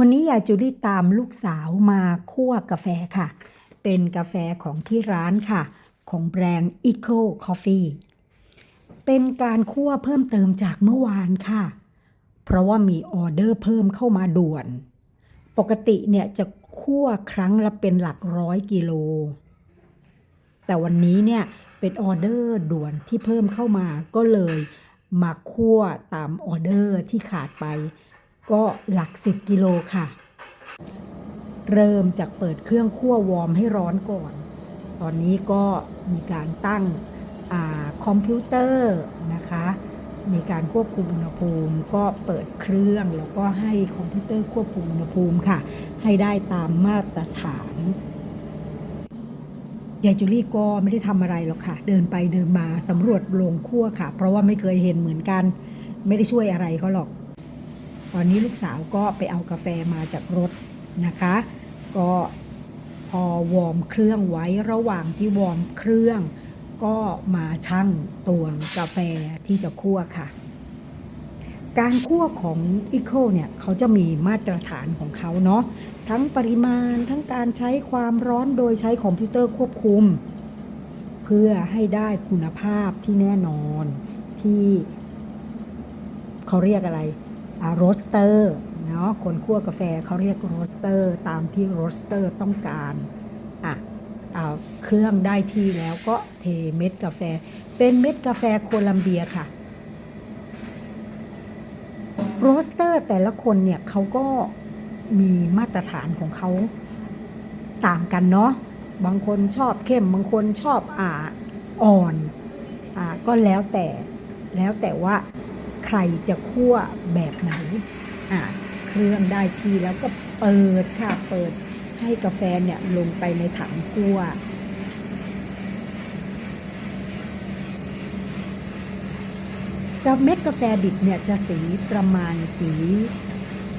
วันนี้ยายจูลี่ตามลูกสาวมาคั่วกาแฟค่ะ เป็นกาแฟของที่ร้านค่ะ ของแบรนด์ Eco Coffee เป็นการคั่วเพิ่มเติมจากเมื่อวานค่ะ เพราะว่ามีออเดอร์เพิ่มเข้ามาด่วน ปกติเนี่ยจะคั่วครั้งละเป็นหลักร้อยกิโล แต่วันนี้เนี่ยเป็นออเดอร์ด่วนที่เพิ่มเข้ามาก็เลยมาคั่วตามออเดอร์ที่ขาดไป ก็หลัก 10 กิโลค่ะ เริ่มจากเปิดเครื่องคั่ววอร์มให้ร้อนก่อน ตอนนี้ก็มีการตั้งอคอมพิวเตอร์นะคะ มีการควบคุมอุณหภูมิ ก็เปิดเครื่องแล้วก็ให้คอมพิวเตอร์ควบคุมอุณหภูมิค่ะ ให้ได้ตามมาตรฐานยายจูลี่ก็ไม่ได้ทำอะไรหรอกค่ะ เดินไปเดินมาสำรวจโรงคั่วค่ะ เพราะว่าไม่เคยเห็นเหมือนกัน ไม่ได้ช่วยอะไรเขาหรอก ตอนนี้ลูกสาวก็ไปเอากาแฟมาจากรถนะคะ ก็พอวอร์มเครื่องไว้ระหว่างที่วอร์มเครื่อง ก็มาชั่งตวงกาแฟที่จะคั่วค่ะ การคั่วของอีโคเนี่ยเขาจะมีมาตรฐานของเขาเนาะทั้งปริมาณทั้งการใช้ความร้อนโดยใช้คอมพิวเตอร์ควบคุม เพื่อให้ได้คุณภาพที่แน่นอนที่เขาเรียกอะไร โรสเตอร์เนาะคนคั่วกาแฟเขาเรียกโรสเตอร์ ตามที่โรสเตอร์ต้องการอะเอาเครื่องได้ที่แล้วก็เทเม็ดกาแฟ เป็นเม็ดกาแฟโคลัมเบียค่ะโรสเตอร์แต่ละคนเนี่ยเขาก็มีมาตรฐานของเขาต่างกันเนาะบางคนชอบเข้มบางคนชอบอ่าอ่อนอ่าก็แล้วแต่แล้วแต่ว่า ใครจะคั่วแบบไหนอ่าเครื่องได้ที่แล้วก็เปิดค่ะเปิดให้กาแฟเนี่ยลงไปในถังคั่วกับเม็ดกาแฟดิบเนี่ยจะสีประมาณสี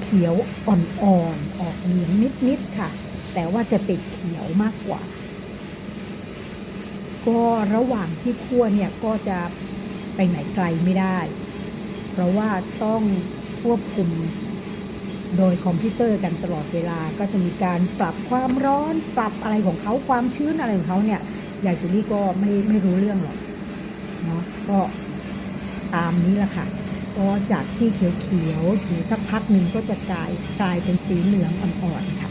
เขียวอ่อนๆออกเหลืองนิดๆค่ะ แต่ว่าจะติดเขียวมากกว่า ก็ระหว่างที่คั่วเนี่ยก็จะไปไหนไกลไม่ได้ เพราะว่าต้องควบคุมโดยคอมพิวเตอร์กันตลอดเวลาก็จะมีการปรับความร้อน ปรับอะไรของเขาความชื้นอะไรของเขาเนี่ยยายจูลี่ก็ไม่ไม่รู้เรื่องหรอกเนาะก็ตามนี้แหละค่ะก็จากที่เขียวๆอยู่สักพักหนึ่งก็จะกลายกลายเป็นสีเหลืองอ่อนๆค่ะ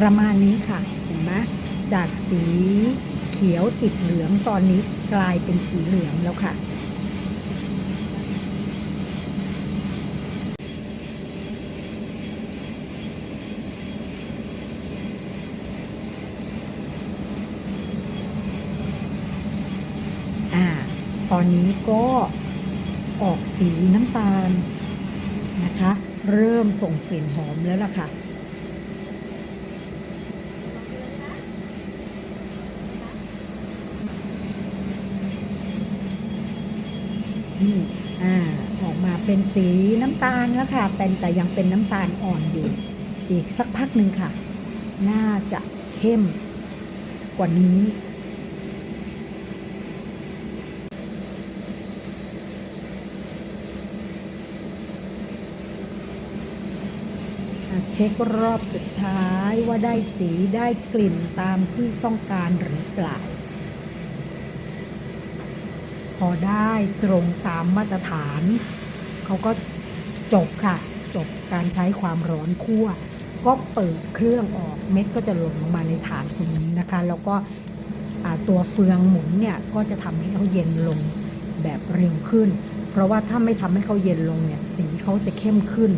ประมาณนี้ค่ะ เห็นไหมจากสีเขียวติดเหลืองตอนนี้กลายเป็นสีเหลืองแล้วค่ะ ตอนนี้ก็ออกสีน้ำตาลนะคะ เริ่มส่งกลิ่นหอมแล้วล่ะค่ะ นี่อ่าออกมาเป็นสีน้ำตาลแล้วค่ะเป็นแต่ยังเป็นน้ำตาลอ่อนอยู่ อีกสักพักหนึ่งค่ะ น่าจะเข้มกว่านี้เช็ครอบสุดท้ายว่าได้สีได้กลิ่นตามที่ต้องการหรือเปล่า อได้ตรงตามมาตรฐาน เขาก็จบค่ะ จบการใช้ความร้อนคั่ว ก็เปิดเครื่องออกเม็ดก็จะหล่นลงมาในถาดตรงนี้นะคะ แล้วก็ตัวเฟืองหมุนเนี่ยก็จะทำให้เขาเย็นลงแบบเร็วขึ้น เพราะว่าถ้าไม่ทำให้เขาเย็นลงเนี่ยสีเขาจะเข้มขึ้น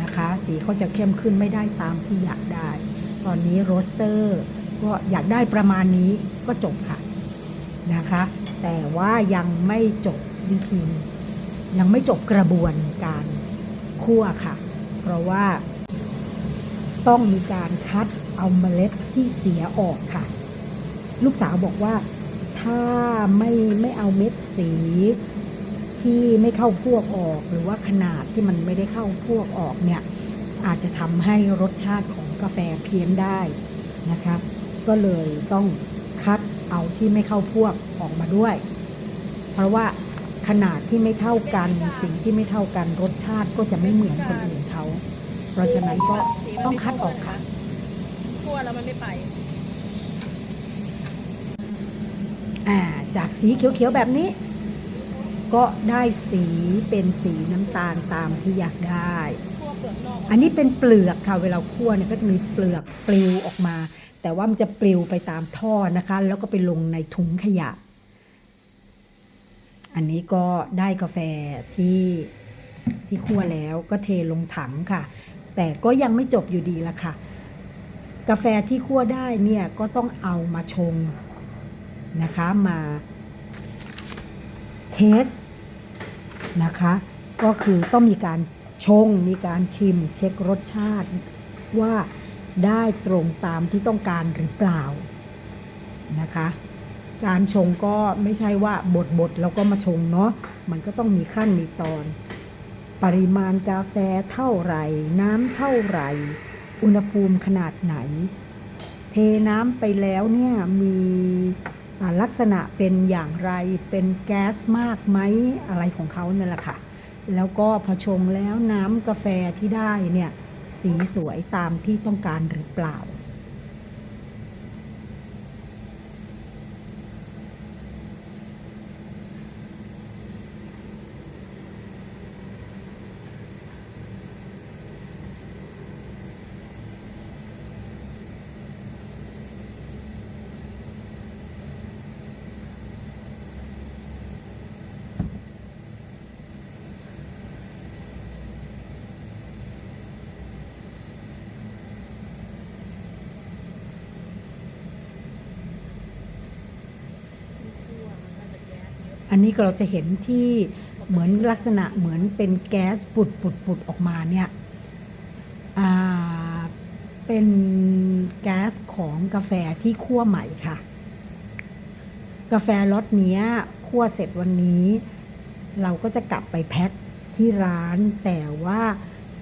นะคะ สีเขาจะเข้มขึ้นไม่ได้ตามที่อยากได้ ตอนนี้โรสเตอร์ก็อยากได้ประมาณนี้ก็จบค่ะนะคะ แต่ว่ายังไม่จบวิธี ยังไม่จบกระบวนการคั่วค่ะ เพราะว่าต้องมีการคัดเอาเมล็ดที่เสียออกค่ะ ลูกสาวบอกว่าถ้าไม่ไม่เอาเม็ดสีที่ไม่เข้าพวกออก หรือว่าขนาดที่มันไม่ได้เข้าพวกออกเนี่ยอาจจะทำให้รสชาติของกาแฟเพี้ยนได้นะคะ ก็เลยต้อง เอาที่ไม่เข้าพวกออกมาด้วย เพราะว่าขนาดที่ไม่เท่ากันสีที่ไม่เท่ากันรสชาติก็จะไม่เหมือนคนอื่นเขา เพราะฉะนั้นก็ต้องคัดออกค่ะคั่วแล้วมันไม่ไปอ่าจากสีเขียวๆแบบนี้ ก็ได้สีเป็นสีน้ำตาลตามที่อยากได้คั่วเปลือกนอกอันนี้เป็นเปลือกค่ะเวลาคั่วเนี่ยก็จะมีเปลือกปลิวออกมา แต่ว่ามันจะปลิวไปตามท่อนะคะ แล้วก็ไปลงในถุงขยะ อันนี้ก็ได้กาแฟที่ที่คั่วแล้วก็เทลงถังค่ะ แต่ก็ยังไม่จบอยู่ดีละค่ะ กาแฟที่คั่วได้เนี่ยก็ต้องเอามาชงนะคะมาเทสนะคะ ก็คือต้องมีการชงมีการชิมเช็ครสชาติว่า ได้ตรงตามที่ต้องการหรือเปล่านะคะ การชงก็ไม่ใช่ว่าบดบดๆแล้วก็มาชงเนาะมันก็ต้องมีขั้นมีตอน ปริมาณกาแฟเท่าไหร่ น้ำเท่าไหร่ อุณหภูมิขนาดไหน เทน้ำไปแล้วเนี่ยมีลักษณะเป็นอย่างไรเป็นแก๊สมากไหมอะไรของเขานั่นแหละค่ะ แล้วก็พอชงแล้วน้ำกาแฟที่ได้เนี่ย สีสวยตามที่ต้องการหรือเปล่า คั่วมันน่าจะแก๊สเย อันนี้ก็เราจะเห็นที่เหมือนลักษณะเหมือนเป็นแก๊สปุดปุดปุดออกมาเนี่ยเป็นแก๊สของกาแฟที่คั่วใหม่ค่ะ กาแฟรสเนี้ยคั่วเสร็จวันนี้ เราก็จะกลับไปแพ็คที่ร้านแต่ว่า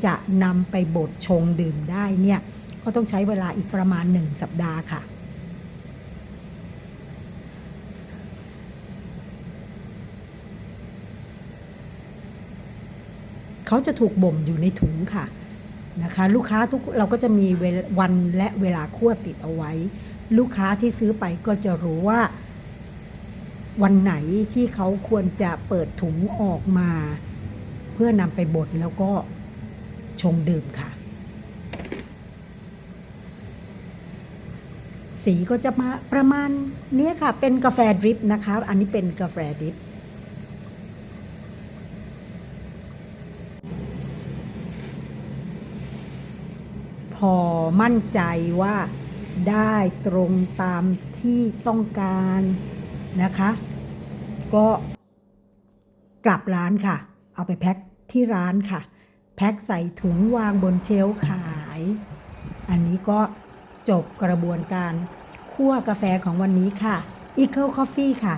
จะนำไปบดชงดื่มได้เนี่ย ก็ต้องใช้เวลาอีกประมาณหนึ่งสัปดาห์ค่ะ เขาจะถูกบ่มอยู่ในถุงค่ะนะคะลูกค้าทุกเราก็จะมีวันและเวลาคั่วติดเอาไว้ ลูกค้าที่ซื้อไปก็จะรู้ว่า วันไหนที่เขาควรจะเปิดถุงออกมา เพื่อนำไปบดแล้วก็ชงดื่มค่ะ สีก็จะมาประมาณนี้ค่ะ เป็นกาแฟดริปนะคะ อันนี้เป็นกาแฟดริป อมั่นใจว่าได้ตรงตามที่ต้องการนะคะ ก็กลับร้านค่ะ เอาไปแพ็คที่ร้านค่ะ แพ็คใส่ถุงวางบนเชลขาย อันนี้ก็จบกระบวนการคั่วกาแฟของวันนี้ค่ะ Eco Coffee ค่ะ